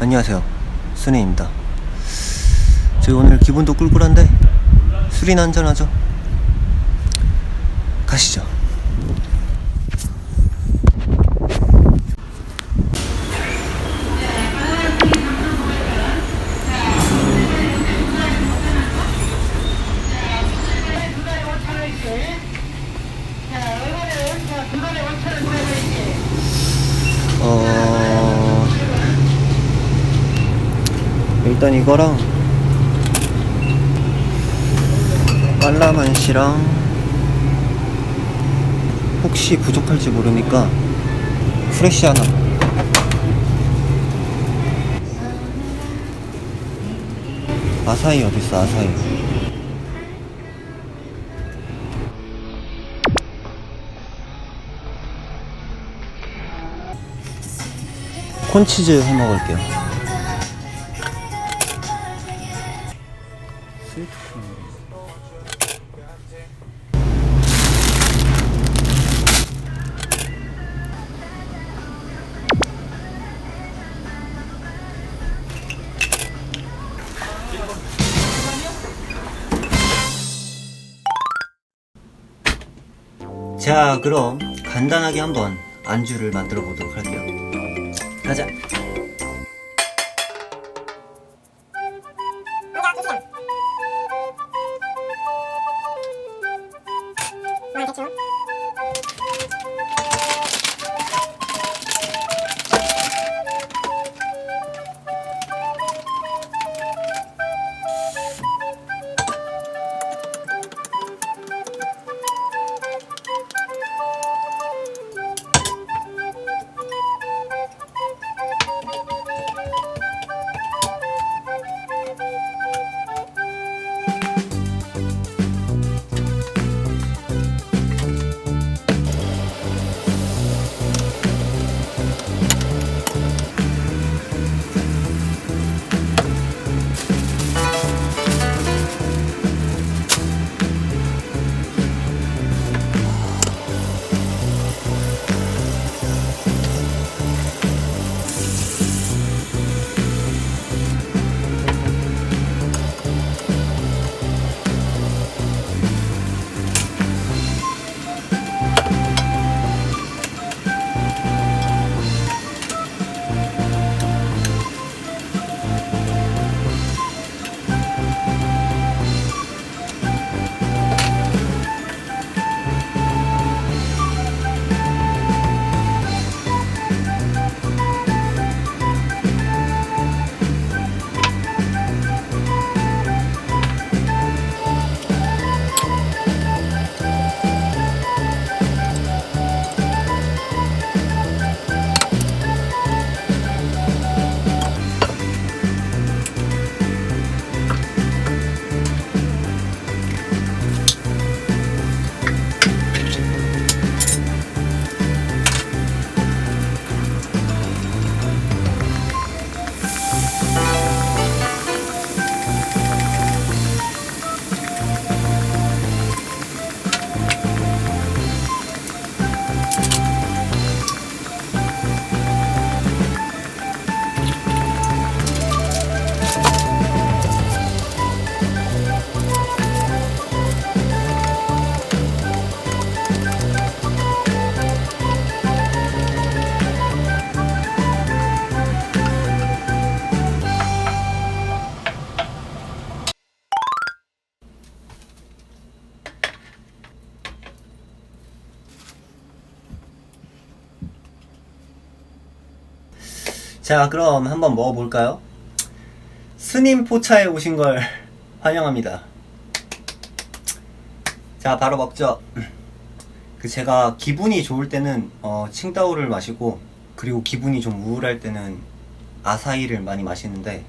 안녕하세요. 순이입니다. 저희 오늘 기분도 꿀꿀한데 술이나 한잔 하죠. 가시죠. 일단 이거랑 깔라만시랑 혹시 부족할지 모르니까 프레쉬 하나. 아사히 어딨어 아사히. 콘치즈 해 먹을게요 자, 그럼 간단하게 한번 안주를 만들어 보도록 할게요. 가자. 자, 그럼 한번 먹어볼까요? 스님 포차에 오신 걸 환영합니다. 자, 바로 먹죠. 그 제가 기분이 좋을 때는 어, 칭따오를 마시고 그리고 기분이 좀 우울할 때는 아사히를 많이 마시는데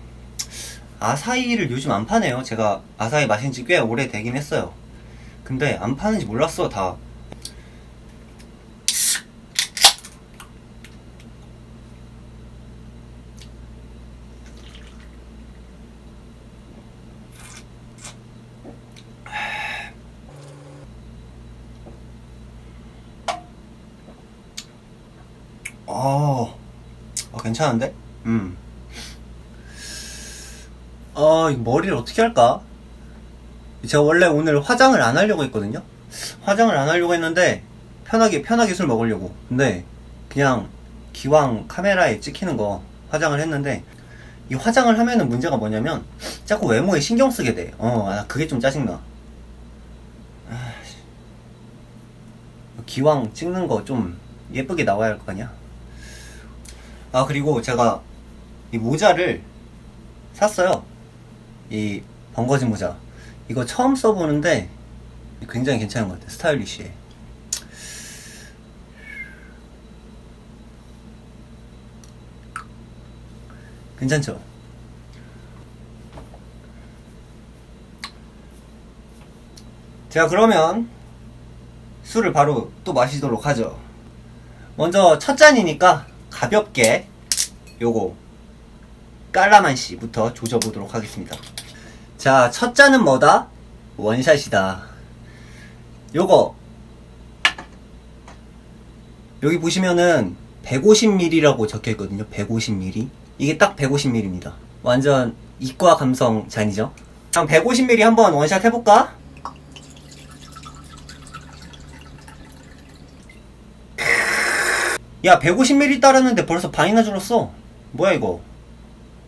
아사히를 요즘 안 파네요. 제가 아사히 마신 지 꽤 오래 되긴 했어요. 근데 안 파는지 몰랐어, 다. 어, 어, 괜찮은데? 음. 어, 이 머리를 어떻게 할까? 제가 원래 오늘 화장을 안 하려고 했거든요? 화장을 안 하려고 했는데, 편하게, 편하게 술 먹으려고. 근데, 그냥, 기왕 카메라에 찍히는 거 화장을 했는데, 이 화장을 하면은 문제가 뭐냐면, 자꾸 외모에 신경 쓰게 돼. 어, 아, 그게 좀 짜증나. 아이씨. 기왕 찍는 거 좀 예쁘게 나와야 할 거 아니야? 아, 그리고 제가 이 모자를 샀어요. 이 번거지 모자. 이거 처음 써보는데 굉장히 괜찮은 것 같아요. 스타일리시해. 괜찮죠? 자, 그러면 술을 바로 또 마시도록 하죠. 먼저 첫 잔이니까 가볍게 요거 깔라만시부터 조져보도록 하겠습니다. 자, 첫 잔은 뭐다? 원샷이다. 요거 여기 보시면은 150ml라고 적혀 있거든요. 150ml. 이게 딱 150ml입니다. 완전 이과 감성 잔이죠. 그럼 150ml 한번 원샷 해볼까? 야, 150ml 따랐는데 벌써 반이나 줄었어. 뭐야, 이거?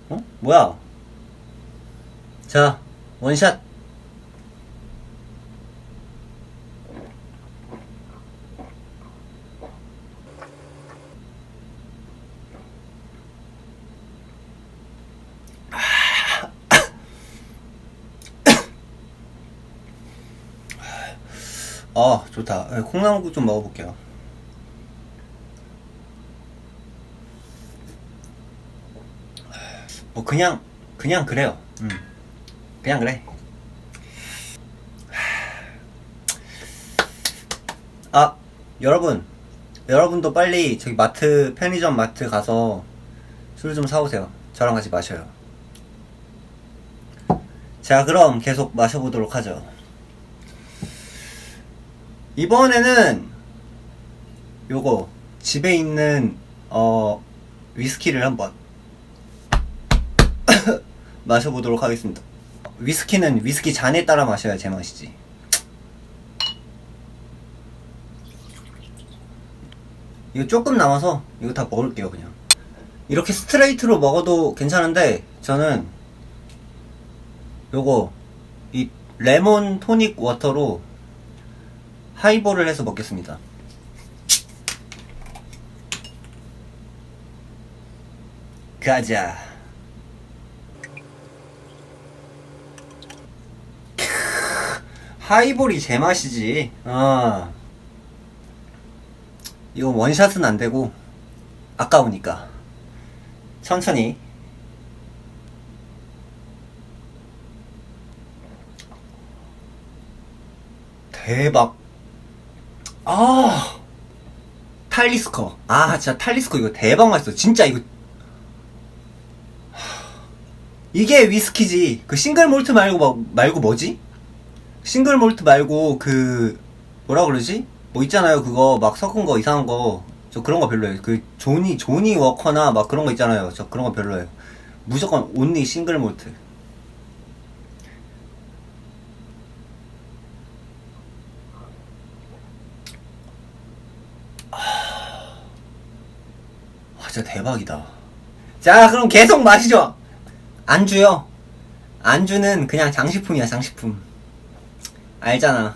어? 뭐야? 자, 원샷. 아, 좋다. 예, 콩나물국 좀 먹어볼게요. 뭐 그냥 그냥 그래요. 음. 그냥 그래. 아 여러분 여러분도 빨리 저기 마트 편의점 마트 가서 술 좀 사오세요. 저랑 같이 마셔요. 자 그럼 계속 마셔보도록 하죠. 이번에는 요거 집에 있는 어 위스키를 한번 마셔보도록 하겠습니다. 위스키는 위스키 잔에 따라 마셔야 제맛이지. 이거 조금 남아서 이거 다 먹을게요 그냥. 이렇게 스트레이트로 먹어도 괜찮은데 저는 요거 이 레몬 토닉 워터로 하이볼을 해서 먹겠습니다. 가자. 하이볼이 제맛이지. 어. 이거 원샷은 안 되고, 아까우니까. 천천히. 대박. 아. 탈리스커. 아, 진짜 탈리스커 이거 대박 맛있어. 진짜 이거. 이게 위스키지. 그 싱글 몰트 말고, 뭐- 말고 뭐지? 싱글 몰트 말고 그 뭐라 그러지? 뭐 있잖아요. 그거 막 섞은 거 이상한 거. 저 그런 거 별로예요. 그 조니 조니 워커나 막 그런 거 있잖아요. 저 그런 거 별로예요. 무조건 온리 싱글 몰트. 아 진짜 대박이다. 자 그럼 계속 마시죠. 안주요. 안주는 그냥 장식품이야 장식품 알잖아.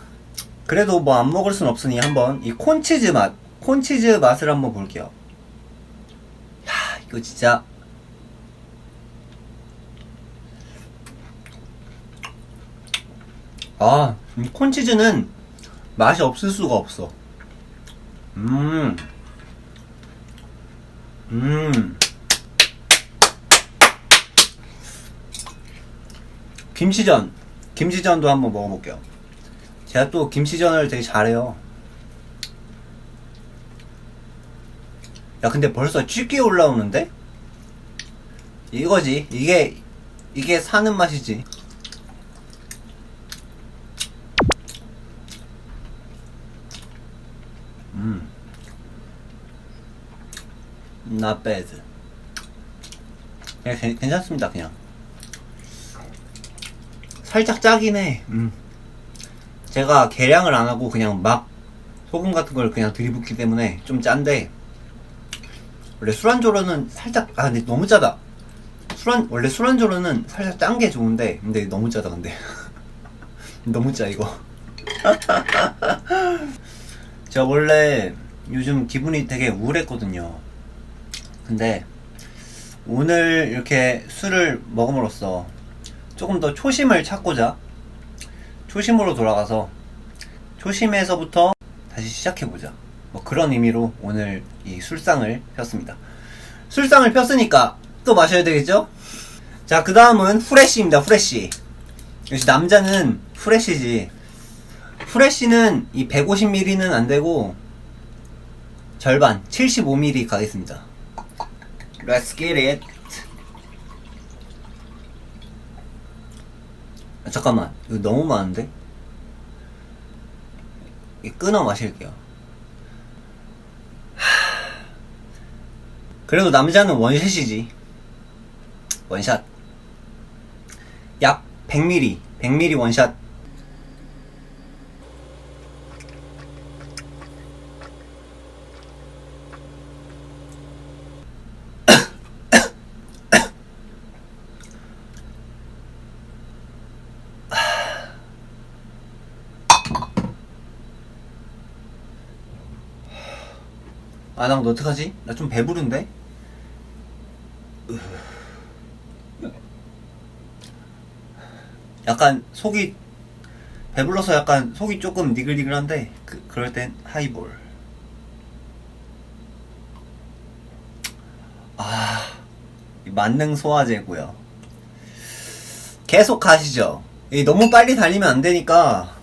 그래도 뭐 안 먹을 순 없으니 한번 이 콘치즈 맛, 콘치즈 맛을 한번 볼게요. 야, 이거 진짜. 아, 이 콘치즈는 맛이 없을 수가 없어. 음. 음. 김치전. 김치전도 한번 먹어볼게요. 제가 또 김치전을 되게 잘해요. 야, 근데 벌써 쥐기 올라오는데? 이거지. 이게, 이게 사는 맛이지. 음. not bad. 그냥 괜- 괜찮습니다, 그냥. 살짝 짜긴 해. 음. 제가 계량을 안 하고 그냥 막 소금 같은 걸 그냥 들이붓기 때문에 좀 짠데 원래 술안주로는 살짝 아 근데 너무 짜다. 술안 원래 술안주로는 살짝 짠 게 좋은데 근데 너무 짜다 근데 너무 짜 이거. 제가 원래 요즘 기분이 되게 우울했거든요. 근데 오늘 이렇게 술을 먹음으로써 조금 더 초심을 찾고자 초심으로 돌아가서 초심에서부터 다시 시작해보자. 뭐 그런 의미로 오늘 이 술상을 폈습니다. 술상을 폈으니까 또 마셔야 되겠죠? 자, 그 다음은 후레쉬입니다, 후레쉬. 역시 남자는 후레쉬지. 후레쉬는 이 150ml는 안 되고 절반 75ml 가겠습니다. Let's get it. 아, 잠깐만, 이거 너무 많은데? 이 끊어 마실게요. 하... 그래도 남자는 원샷이지. 원샷. 약 100ml, 100ml 원샷. 아, 나 어떡하지? 나 좀 배부른데? 약간 속이 배불러서 약간 속이 조금 니글니글한데 그, 그럴 땐 하이볼 아이 만능 소화제고요 계속 가시죠 이 너무 빨리 달리면 안 되니까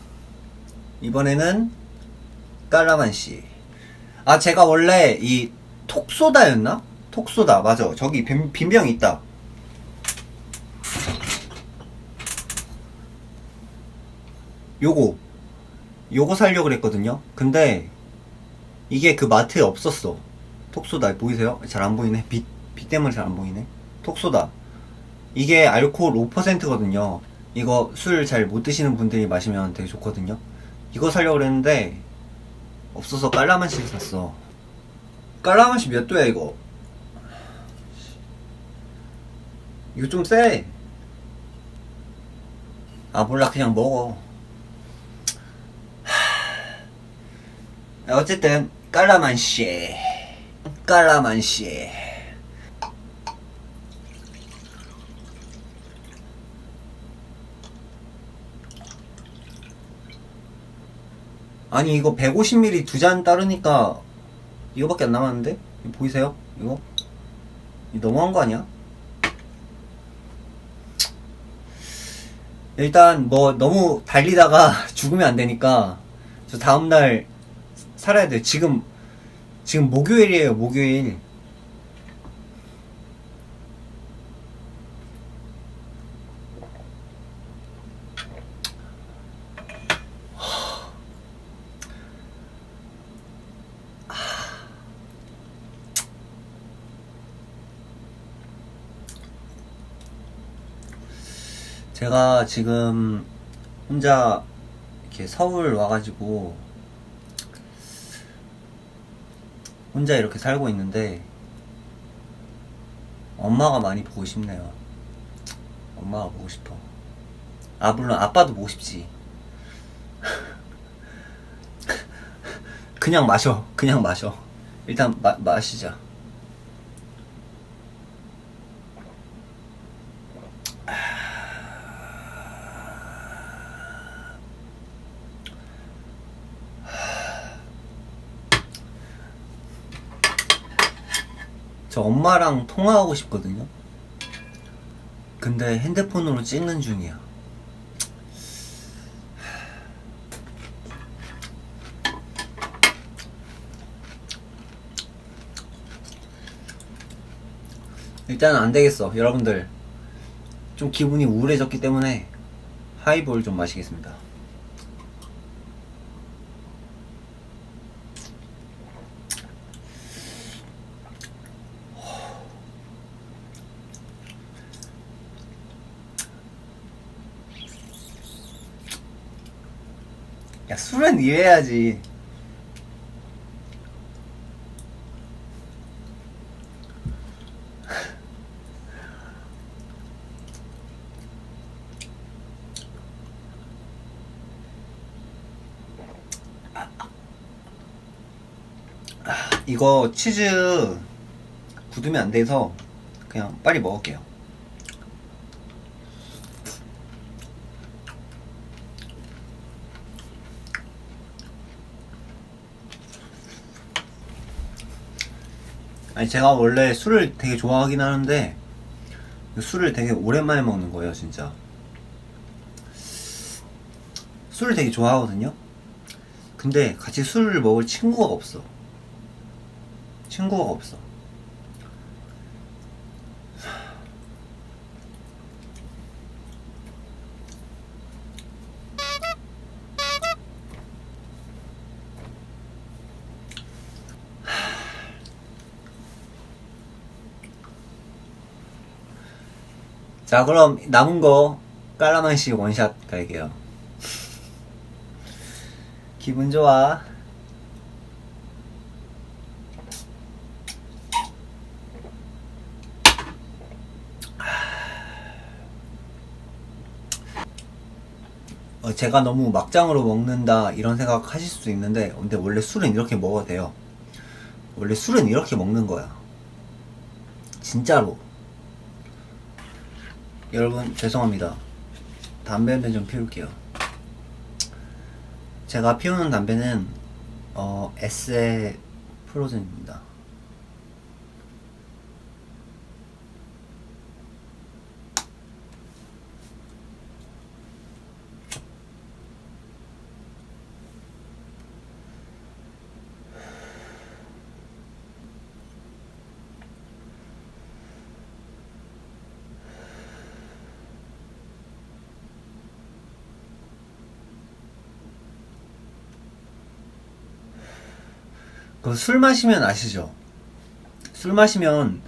이번에는 깔라만시 아 제가 원래 이 톡소다였나? 톡소다. 맞아. 저기 빈, 빈병이 있다. 요거. 요거 살려고 그랬거든요. 근데 이게 그 마트에 없었어. 톡소다. 보이세요? 잘 안 보이네. 빛, 빛 때문에 잘 안 보이네. 톡소다. 이게 알코올 5%거든요. 이거 술 잘 못 드시는 분들이 마시면 되게 좋거든요. 이거 살려고 그랬는데 없어서 깔라만시를 샀어 깔라만시 몇 도야 이거 이거 좀 세. 아 몰라 그냥 먹어. 하... 어쨌든 깔라만시, 깔라만시. 아니 이거 150ml 두 잔 따르니까 이거밖에 안 남았는데? 보이세요? 이거? 너무한 거 아니야? 일단 뭐 너무 달리다가 죽으면 안 되니까 저 다음날 살아야 돼요. 지금 지금 목요일이에요. 목요일. 제가 지금 혼자 이렇게 서울 와가지고 혼자 이렇게 살고 있는데 엄마가 많이 보고 싶네요. 엄마가 보고 싶어. 아 물론 아빠도 보고 싶지. 그냥 마셔. 그냥 마셔. 일단 마, 마시자. 엄마랑 통화하고 싶거든요. 근데 핸드폰으로 찍는 중이야. 일단은 안 되겠어. 여러분들. 좀 기분이 우울해졌기 때문에 하이볼 좀 마시겠습니다. 야 술은 이해해야지 이거 치즈 굳으면 안 돼서 그냥 빨리 먹을게요. 아니 제가 원래 술을 되게 좋아하긴 하는데 술을 되게 오랜만에 먹는 거예요, 진짜. 술을 되게 좋아하거든요. 근데 같이 술을 먹을 친구가 없어. 친구가 없어. 자, 그럼 남은 거 깔라만시 원샷 갈게요. 기분 좋아. 어, 제가 너무 막장으로 먹는다 이런 생각 하실 수도 있는데 근데 원래 술은 이렇게 먹어도 돼요 원래 술은 이렇게 먹는 거야 진짜로 여러분 죄송합니다. 담배는 좀 피울게요. 제가 피우는 담배는 어 에세 프로즌입니다 그 술 마시면 아시죠? 술 마시면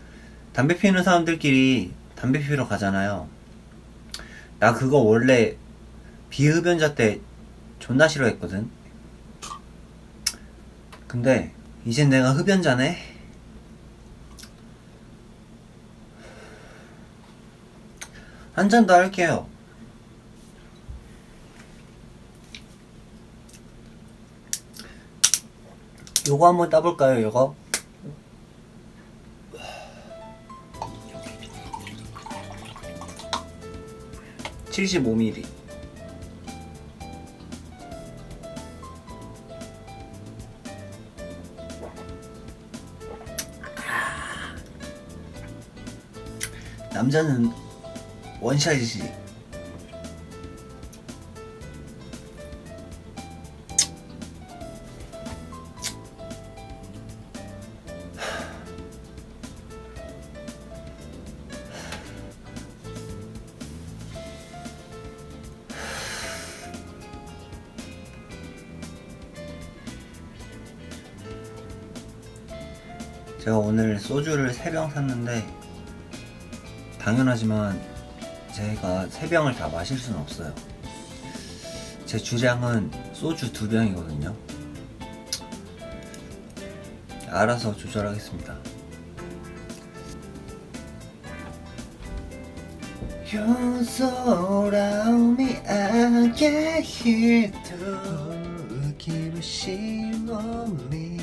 담배 피우는 사람들끼리 담배 피우러 가잖아요. 나 그거 원래 비흡연자 때 존나 싫어했거든. 근데 이젠 내가 흡연자네. 한 잔 더 할게요. 요거 한번 따볼까요, 요거? (75ml) 남자는 원샷이지 제가 오늘 소주를 3병 샀는데 당연하지만 제가 3병을 다 마실 수는 없어요. 제 주량은 소주 2병이거든요. 알아서 조절하겠습니다. You're around me, I can't hear through. 기분 심합니다.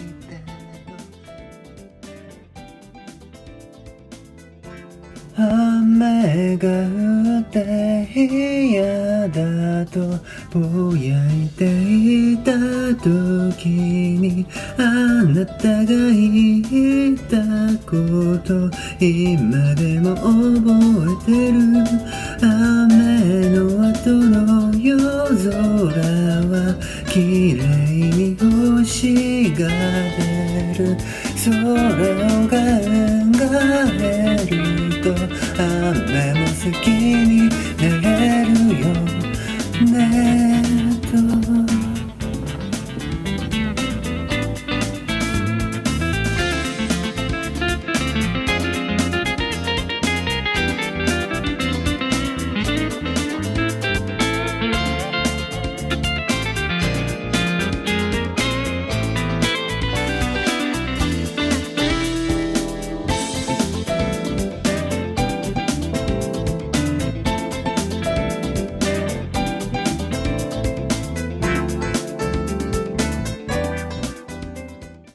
雨が降って嫌だとぼやいていた時にあなたが言ったこと今でも覚えてる。雨の後の夜空は綺麗に星が出る。それを考える。mamma, mamma, forgive.